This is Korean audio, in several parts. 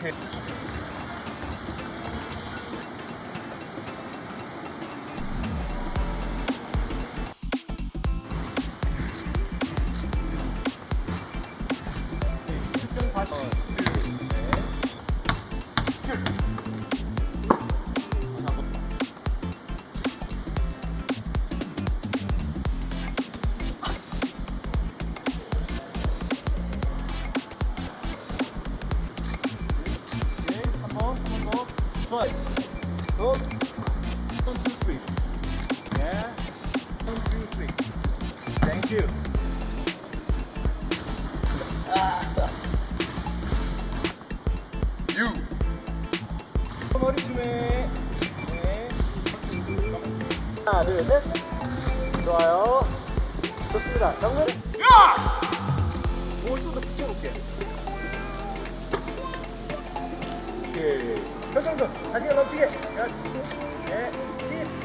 오케이. 번 더. 스트라이크. 굿. 원, 투, 쓰리. 예. 원, 투, 쓰리. 땡큐. 유. 머리 주매. 네. 하나, 둘, 셋. 좋아요. 좋습니다. 정면. 야! 오좀더 붙여볼게. 오케이. 그 정도. 다시가 넘치게. 그렇지. 네. 치즈.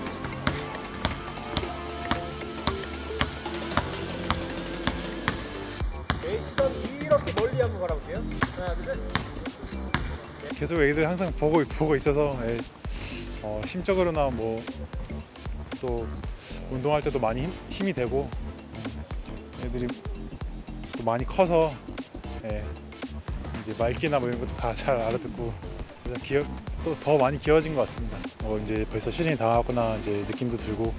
오케이. 시선 이렇게 멀리 한번 바라볼게요. 하나, 둘, 셋. 계속 애들 항상 보고 보고 있어서 예, 어, 심적으로나 뭐 또 운동할 때도 많이 힘, 힘이 되고 애들이 또 많이 커서 예, 이제 말귀나 뭐 이런 것도 다 잘 알아듣고 기어 또더 많이 귀여워진 것 같습니다. 어, 이제 벌써 시즌이 다 왔구나 이제 느낌도 들고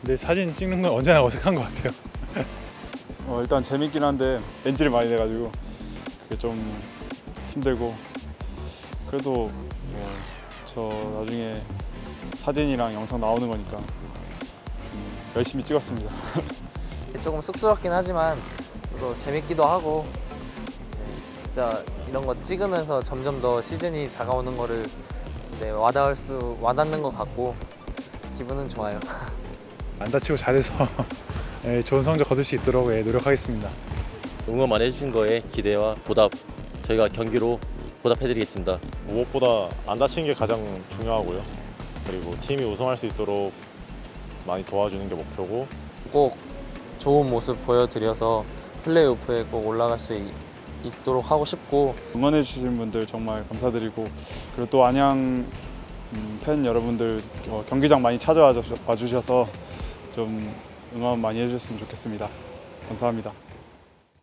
근데 사진 찍는 건 언제나 어색한 것 같아요. 어, 일단 재밌긴 한데 NG를 많이 내가지고 그게 좀 힘들고 그래도 뭐 저 나중에 사진이랑 영상 나오는 거니까 음, 열심히 찍었습니다. 조금 쑥스럽긴 하지만 또 재밌기도 하고 네, 진짜 이런 거 찍으면서 점점 더 시즌이 다가오는 거를 네, 와닿을 수 와닿는 것 같고 기분은 좋아요. 안 다치고 잘해서 예, 좋은 성적 거둘 수 있도록 예, 노력하겠습니다. 응원 많이 해주신 거에 기대와 보답 저희가 경기로 보답해드리겠습니다. 무엇보다 안 다치는 게 가장 중요하고요. 그리고 팀이 우승할 수 있도록 많이 도와주는 게 목표고 꼭 좋은 모습 보여드려서 플레이오프에 꼭 올라갈 수 있, 있도록 하고 싶고 응원해 주신 분들 정말 감사드리고 그리고 또 안양 음, 팬 여러분들 어, 경기장 많이 찾아와 주셔서 좀 응원 많이 해주셨으면 좋겠습니다. 감사합니다.